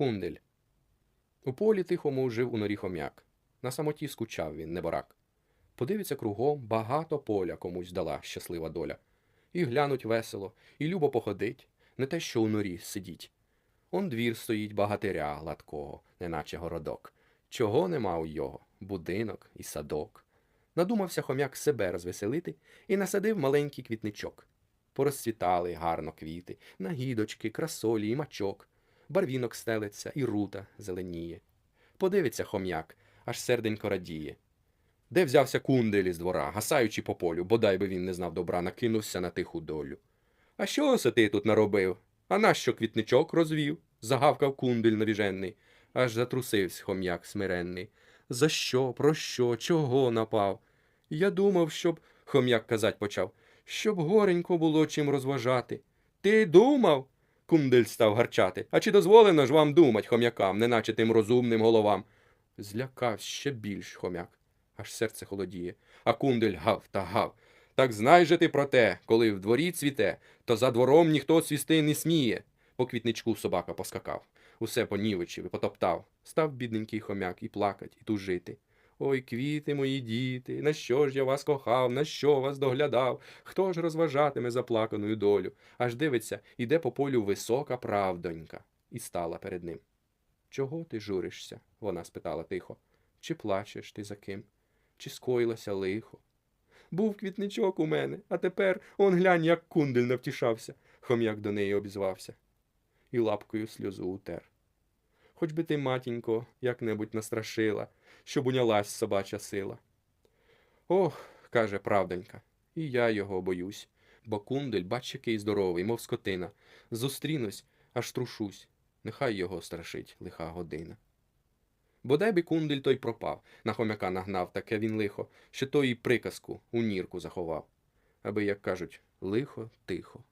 Кундель. У полі тихому жив у норі хом'як. На самоті скучав він, неборак. Подивиться кругом, багато поля комусь дала щаслива доля. І глянуть весело, і любо походить, не те, що у норі сидіть. Он двір стоїть багатиря гладкого, неначе городок. Чого нема у його? Будинок і садок. Надумався хом'як себе розвеселити і насадив маленький квітничок. Порозцвітали гарно квіти, нагідочки, красолі і мачок. Барвінок стелиться і рута зеленіє. Подивиться хом'як, аж серденько радіє. Де взявся кундель із двора, гасаючи по полю, бодай би він не знав добра, накинувся на тиху долю. А що осе ти тут наробив? А нащо квітничок розвів? загавкав кундель навіжений, аж затрусився хом'як смиренний. За що, про що, чого напав? Я думав, щоб, хом'як казать почав, щоб горенько було чим розважати. Ти думав? Кундель став гарчати. А чи дозволено ж вам думать, хом'якам, неначе тим розумним головам? Злякався ще більш хом'як, аж серце холодіє. А кундель гав та гав. Так знай же ти про те, коли в дворі цвіте, то за двором ніхто свісти не сміє. По квітничку собака поскакав, усе понівечив і потоптав. Став бідненький хомяк і плакать, і тужити. Ой, квіти мої діти, на що ж я вас кохав, на що вас доглядав? Хто ж розважатиме заплаканою долю? Аж дивиться, іде по полю висока правдонька, і стала перед ним. Чого ти журишся? вона спитала тихо. Чи плачеш ти за ким? Чи скоїлося лихо? Був квітничок у мене, а тепер он глянь, як кундель навтішався, хом'як до неї обізвався. І лапкою сльозу утер. Хоч би ти, матінько, як-небудь настрашила, щоб унялась собача сила. Ох, каже правдонька, і я його боюсь, бо кундель, бач, який здоровий, мов скотина. Зустрінусь, аж трушусь, нехай його страшить лиха година. Бодай би кундель той пропав, на хомяка нагнав таке він лихо, що той і приказку у нірку заховав. Аби, як кажуть, лихо тихо.